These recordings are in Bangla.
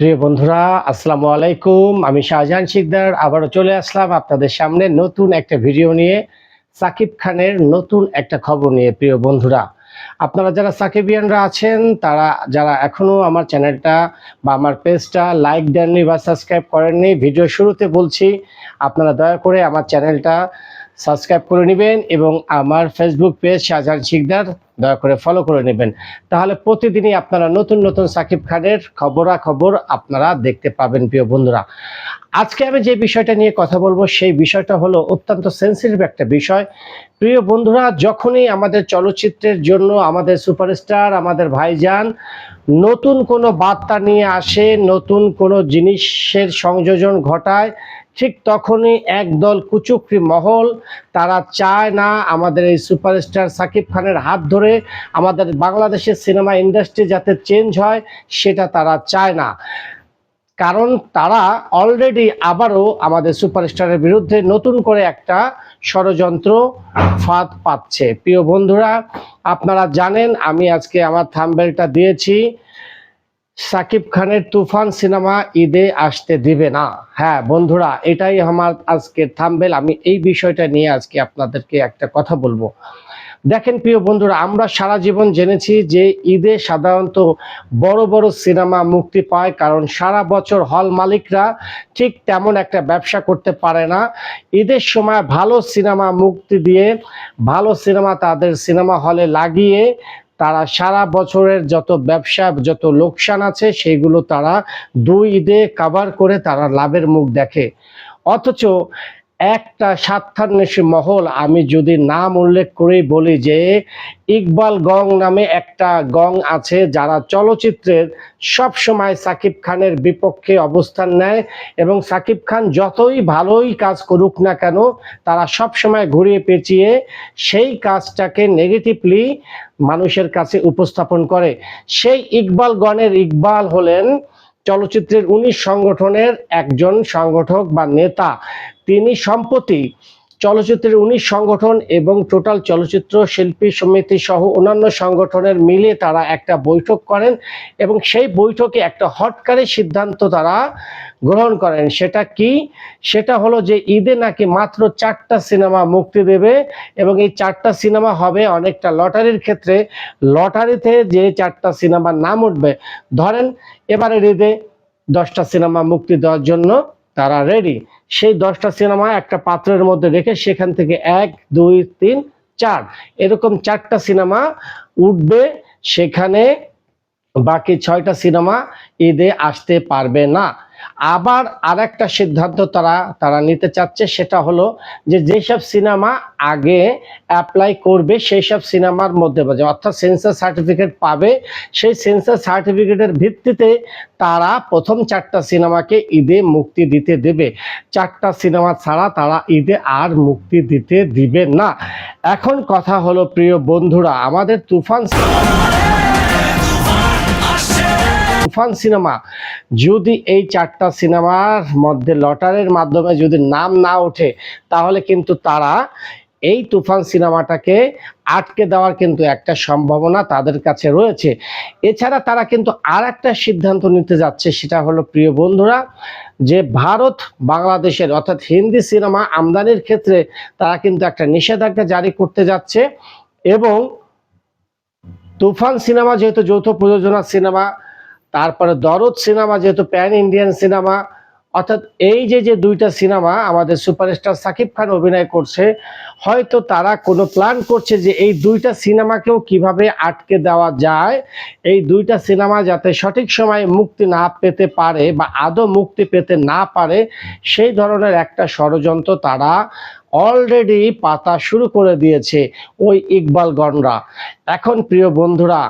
প্রিয় বন্ধুরা, আসসালামু আলাইকুম। আমি শাহজাহান শিকদার। আবারও চলে আসলাম আপনাদের সামনে নতুন একটা ভিডিও নিয়ে। সাকিব খানের নতুন একটা খবর নিয়ে, প্রিয় বন্ধুরা। আপনারা যারা সাকিবিয়ানরা আছেন, তারা, যারা এখনও আমার চ্যানেলটা বা আমার পেজটা লাইক দেননি বা সাবস্ক্রাইব করেননি, ভিডিও শুরুতে বলছি, আপনারা দয়া করে আমার চ্যানেলটা সাবস্ক্রাইব করে নেবেন এবং আমার ফেসবুক পেজ শাহজাহান শিকদার দয়া করে ফলো করে নেবেন। তাহলে প্রতিদিনই আপনারা নতুন নতুন সাকিব খানের খবরাখবর আপনারা দেখতে পাবেন, প্রিয় বন্ধুরা। আজকে আমি যে বিষয়টা নিয়ে কথা বলব, সেই বিষয়টা হলো অত্যন্ত সেন্সিটিভ একটা বিষয়। প্রিয় বন্ধুরা, যখনই আমাদের চলচ্চিত্রের জন্য আমাদের সুপারস্টার আমাদের ভাইজান নতুন কোনো বার্তা নিয়ে আসে, নতুন কোনো জিনিসের সংযোজন ঘটায় ঠিক তখনই একদল কুচুকরি মহল, তারা চায় না আমাদের এই সুপারস্টার সাকিব খানের হাত ধরে আমাদের বাংলাদেশের সিনেমা ইন্ডাস্ট্রি যাতে চেঞ্জ হয়, সেটা তারা চায় না। কারণ তারা অলরেডি আবারও আমাদের সুপারস্টারের বিরুদ্ধে নতুন করে একটা ষড়যন্ত্র ফাঁদ পাচ্ছে। প্রিয় বন্ধুরা, আপনারা জানেন আমি আজকে আমার থাম্বেলটা দিয়েছি। সাকিব খানের তুফান সিনেমা ঈদে আসতে দিবে না। হ্যাঁ বন্ধুরা, এটাই আমার আজকের থামবেল আমি এই বিষয়টা নিয়ে আজকে আপনাদেরকে একটা কথা বলব। দেখেন প্রিয় বন্ধুরা, আমরা সারা জীবন জেনেছি যে ঈদে সাধারণত বড় বড় সিনেমা মুক্তি পায়, কারণ সারা বছর হল মালিকরা ঠিক তেমন একটা ব্যবসা করতে পারে না। ঈদের সময় ভালো সিনেমা মুক্তি দিয়ে ভালো সিনেমা তাদের সিনেমা হলে লাগিয়ে তারা সারা বছরের যত ব্যবসা, যত লোকসান আছে, সেগুলো তারা দুই ঈদে কাভার করে তারা লাভের মুখ দেখে। অথচ একটা স্বার্থান্বেষী মহল আমি যদি নাম উল্লেখ করে বলি যে ইকবাল গং নামে একটা গং আছে যারা চলচ্চিত্রের সব সময় সাকিব খানের বিপক্ষে অবস্থান নেয় এবং সাকিব খান যতই ভালোই কাজ করুক না কেন, তারা সব সময় ঘুরিয়ে পেঁচিয়ে সেই কাজটাকে নেগেটিভলি মানুষের কাছে উপস্থাপন করে। সেই ইকবাল গণের ইকবাল হলেন চলচ্চিত্রের উনিশ সংগঠনের একজন সংগঠক বা নেতা। তিনি সম্প্রতি চলচ্চিত্রের উনিশ সংগঠন এবং টোটাল চলচ্চিত্র শিল্পী সমিতি সহ অন্যান্য সংগঠনের মিলে তারা একটা বৈঠক করেন এবং সেই বৈঠকে একটা হটকারী সিদ্ধান্ত তারা গ্রহণ করেন। সেটা কি? সেটা হলো যে ঈদে নাকি মাত্র চারটা সিনেমা মুক্তি দেবে এবং এই চারটা সিনেমা হবে অনেকটা লটারির ক্ষেত্রে। লটারিতে যে চারটা সিনেমার নাম উঠবে, ধরেন এবারের ঈদে দশটা সিনেমা মুক্তি দেওয়ার জন্য তারা রেডি সেই দশটা সিনেমা একটা পাত্রের মধ্যে রেখে সেখান থেকে এক, দুই, তিন, চার। এরকম চারটা সিনেমা উঠবে, সেখানে বাকি ছয়টা সিনেমা ঈদে আসতে পারবে না। আবার আরেকটা সিদ্ধান্ত তারা তারা নিতে চাচ্ছে, সেটা হলো যে যেসব সিনেমা আগে অ্যাপ্লাই করবে সেই সব সিনেমার মধ্যে বাজে অর্থাৎ সেন্সার সার্টিফিকেট পাবে, সেই সেন্সার সার্টিফিকেটের ভিত্তিতে তারা প্রথম চারটা সিনেমাকে ঈদে মুক্তি দিতে দেবে। চারটা সিনেমা ছাড়া তারা ঈদে আর মুক্তি দিতে দিবে না। এখন কথা হলো, প্রিয় বন্ধুরা, আমাদের তুফান তুফান সিনেমা। যদি এই চারটা সিনেমার মধ্যে লটারির মাধ্যমে যদি নাম না ওঠে, তাহলে কিন্তু তারা এই তুফান সিনেমাটাকে আটকে দেওয়ার কিন্তু একটা সম্ভাবনা তাদের কাছে রয়েছে। এছাড়া তারা কিন্তু আর একটা সিদ্ধান্ত নিতে যাচ্ছে, সেটা হলো, প্রিয় বন্ধুরা, যে ভারত, বাংলাদেশের, অর্থাৎ হিন্দি সিনেমা আমদানির ক্ষেত্রে তারা কিন্তু একটা নিষেধাজ্ঞা জারি করতে যাচ্ছে এবং তুফান সিনেমা যেহেতু যৌথ প্রযোজনা সিনেমা তারপরে দরদ সিনেমা, যেহেতু প্যান ইন্ডিয়ান সিনেমা, অর্থাৎ এই যে যে দুইটা সিনেমা আমাদের সুপারস্টার সাকিব খান অভিনয় করছে, হয়তো তারা কোনো প্ল্যান করছে যে এই দুইটা সিনেমাকেও কীভাবে আটকে দেওয়া যায়, এই দুইটা সিনেমা যাতে সঠিক সময়ে মুক্তি না পেতে পারে বা আদৌ মুক্তি পেতে না পারে, সেই ধরনের একটা ষড়যন্ত্র তারা অলরেডি পাতা শুরু করে দিয়েছে ওই ইকবালগণরা এখন প্রিয় বন্ধুরা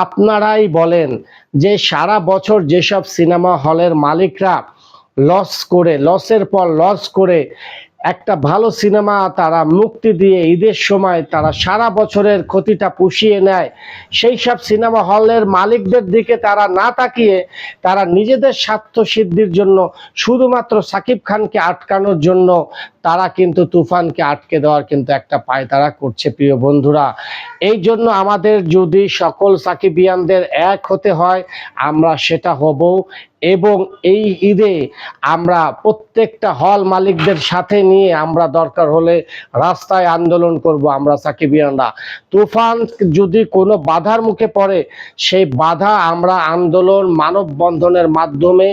আপনারাই বলেন যে সারা বছর যেসব সিনেমা হলের মালিকরা লস করে লসের পর লস করে একটা ভালো সিনেমা তারা মুক্তি দিয়ে ঈদের সময় তারা সারা বছরের ক্ষতিটা পুষিয়ে নেয়, সেই সব সিনেমা হলের মালিকদের দিকে তারা না তাকিয়ে তারা নিজেদের স্বার্থ সিদ্ধির জন্য শুধুমাত্র সাকিব খানকে আটকানোর জন্য তারা কিন্তু তুফানকে আটকে দেওয়ার কিন্তু একটা পায়তারা করছে, প্রিয় বন্ধুরা। এই জন্য আমাদের যদি সকল সাকিবিয়ানদের এক হতে হয়, আমরা সেটা হব এবং এই ঈদে আমরা প্রত্যেকটা হল মালিকদের সাথে নিয়ে আমরা দরকার হলে রাস্তায় আন্দোলন করব আমরা সাকিবিয়ানরা। তুফান যদি কোনো বাধার মুখে পড়ে, সেই বাধা আমরা আন্দোলন মানববন্ধনের মাধ্যমে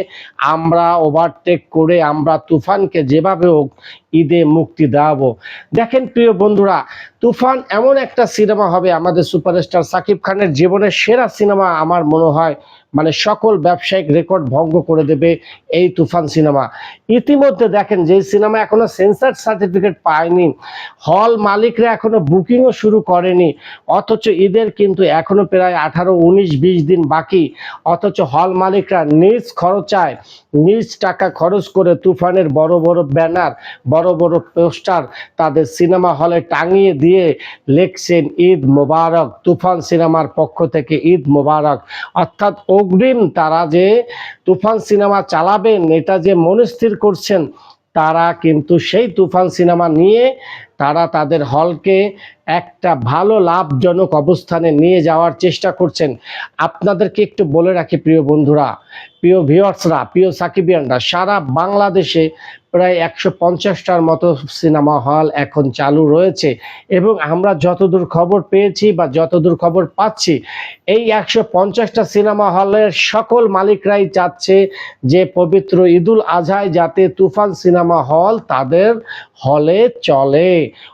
আমরা ওভারটেক করে আমরা তুফানকে যেভাবে হোক ঈদে মুক্তি দেওয়াবো। দেখেন প্রিয় বন্ধুরা তুফান এমন একটা সিনেমা হবে আমাদের সুপারস্টার সাকিব খানের জীবনের সেরা সিনেমা আমার মনে হয় মানে সকল ব্যবসায়িক রেকর্ড ভঙ্গ করে দেবে এই তুফান সিনেমা। ইতিমধ্যে দেখেন যে সিনেমা এখনও সেন্সার সার্টিফিকেট পায়নি, হল মালিকরা এখনও বুকিংও শুরু করেনি, অথচ ঈদের কিন্তু এখনও প্রায় আঠারো, উনিশ, বিশ দিন বাকি, অথচ হল মালিকরা নিজ খরচায় নিজ টাকা খরচ করে তুফানের বড় বড় ব্যানার, বড় বড় পোস্টার তাদের সিনেমা হলে টাঙিয়ে দিয়ে লিখছেন ঈদ মোবারক, তুফান সিনেমার পক্ষ থেকে ঈদ মোবারক। অর্থাৎ অগ্রিম তারা যে তুফান সিনেমা চালাবেন, এটা যে মনস্থির করছেন, তারা কিন্তু সেই তুফান সিনেমা নিয়ে তারা তাদের হলকে একটা ভালো লাভজনক অবস্থানে নিয়ে যাওয়ার চেষ্টা করছেন। আপনাদেরকে একটু বলে রাখি প্রিয় বন্ধুরা, প্রিয় ভিউয়ার্সরা, প্রিয় সাকিবিয়ানরা, সারা বাংলাদেশে প্রায় একশো পঞ্চাশটার মতো সিনেমা হল এখন চালু রয়েছে এবং আমরা যতদূর খবর পেয়েছি বা যতদূর খবর পাচ্ছি, এই একশো পঞ্চাশটা সিনেমা হলের সকল মালিকরাই চাচ্ছে যে পবিত্র ঈদুল আজহায় যাতে তুফান সিনেমা হল তাদের হলে চলে।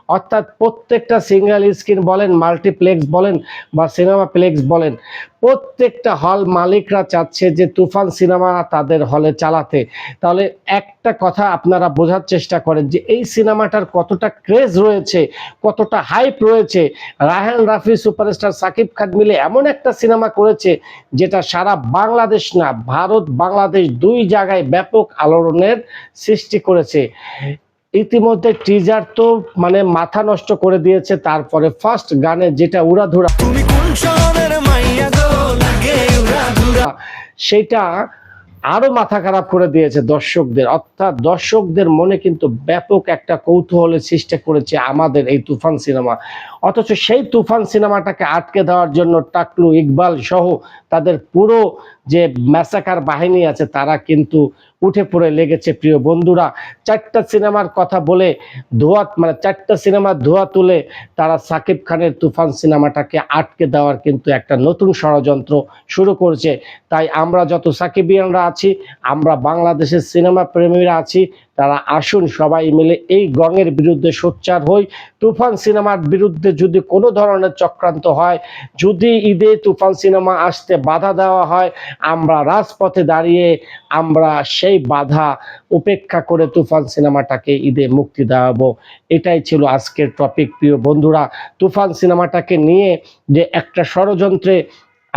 অর্থাৎ প্রত্যেকটা সিঙ্গেল স্ক্রিন বলেন, মাল্টিপ্লেক্স বলেন বা সিনেমা প্লেক্স বলেন, প্রত্যেকটা হল মালিকরা চাচ্ছে যে তুফান সিনেমা তাদের হলে চালাতে। তাহলে একটা কথা আপনারা বোঝার চেষ্টা করেন যে এই সিনেমাটার কতটা ক্রেজ রয়েছে, কতটা হাইপ রয়েছে। রাহান রাফি সুপারস্টার সাকিব খান মিলে এমন একটা সিনেমা করেছে যেটা সারা বাংলাদেশ না, ভারত, বাংলাদেশ দুই জায়গায় ব্যাপক আলোড়নের সৃষ্টি করেছে। ইতিমধ্যে টিজার তো মানে মাথা নষ্ট করে দিয়েছে তারপরে ফার্স্ট গানে যেটা উড়াধুরা। সেটা আরও মাথা খারাপ করে দিয়েছে দর্শকদের। অর্থাৎ দর্শকদের মনে কিন্তু ব্যাপক একটা কৌতূহলের সৃষ্টি করেছে আমাদের এই তুফান সিনেমা। অথচ সেই তুফান সিনেমাটাকে আটকে দেওয়ার জন্য টাকলু ইকবাল সহ তাদের পুরো যে ম্যাসাকার বাহিনী আছে, তারা কিন্তু উঠে পড়ে লেগেছে প্রিয় বন্ধুরা। চারটা সিনেমার কথা বলে ধোয়া মানে চারটা সিনেমার ধোয়া তুলে তারা সাকিব খানের তুফান সিনেমাটাকে আটকে দেওয়ার কিন্তু একটা নতুন ষড়যন্ত্র শুরু করেছে। তাই আমরা যত সাকিবিয়ানরা আছি, আমরা বাংলাদেশের সিনেমা প্রেমীরা আছি তারা আসুন সবাই মিলে এই গঙের বিরুদ্ধে সোচ্চার হই। তুফান সিনেমার বিরুদ্ধে যদি কোনো ধরনের চক্রান্ত হয়, যদি ঈদে তুফান সিনেমা আসতে বাধা দেওয়া হয়, আমরা রাজপথে দাঁড়িয়ে আমরা সেই বাধা উপেক্ষা করে তুফান সিনেমাটাকে ঈদে মুক্তি দেওয়াবো। এটাই ছিল আজকের টপিক প্রিয় বন্ধুরা। তুফান সিনেমাটাকে নিয়ে যে একটা ষড়যন্ত্রে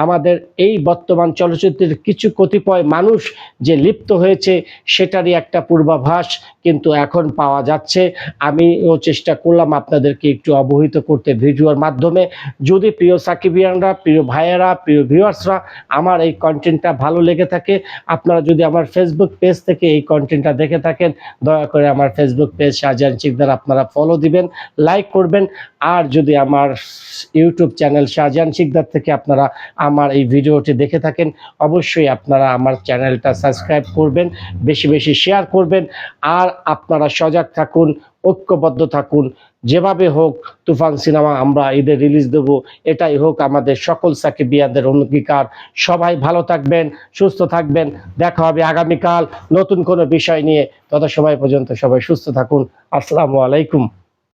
আমাদের এই বর্তমান চলচ্চিত্রের কিছু কতিপয় মানুষ যে লিপ্ত হয়েছে, সেটারই একটা পূর্বাভাস কিন্তু এখন পাওয়া যাচ্ছে। আমিও চেষ্টা করলাম আপনাদেরকে একটু অবহিত করতে ভিডিওর মাধ্যমে। যদি প্রিয় সাকিবিয়ানরা, প্রিয় ভাইয়েরা, প্রিয় ভিউয়ার্সরা আমার এই কন্টেন্টটা ভালো লেগে থাকে, আপনারা যদি আমার ফেসবুক পেজ থেকে এই কন্টেন্টটা দেখে থাকেন, দয়া করে আমার ফেসবুক পেজ শাহজাহান শিকদার আপনারা ফলো দিবেন লাইক করবেন। আর যদি আমার ইউটিউব চ্যানেল শাহজাহান শিকদার থেকে আপনারা আমার এই ভিডিওটি দেখে থাকেন, অবশ্যই আপনারা আমার চ্যানেলটা সাবস্ক্রাইব করবেন, বেশি বেশি শেয়ার করবেন, আর আপনারা সজাগ থাকুন, ঐক্যবদ্ধ থাকুন। যেভাবে হোক, তুফান সিনেমা আমরা ঈদের রিলিজ দেব, এটাই হোক আমাদের সকল সাকিবিয়াদের অঙ্গীকার। সবাই ভালো থাকবেন, সুস্থ থাকবেন, দেখা হবে আগামীকাল নতুন কোনো বিষয় নিয়ে। তত সময় পর্যন্ত সবাই সুস্থ থাকুন। আসসালামু আলাইকুম।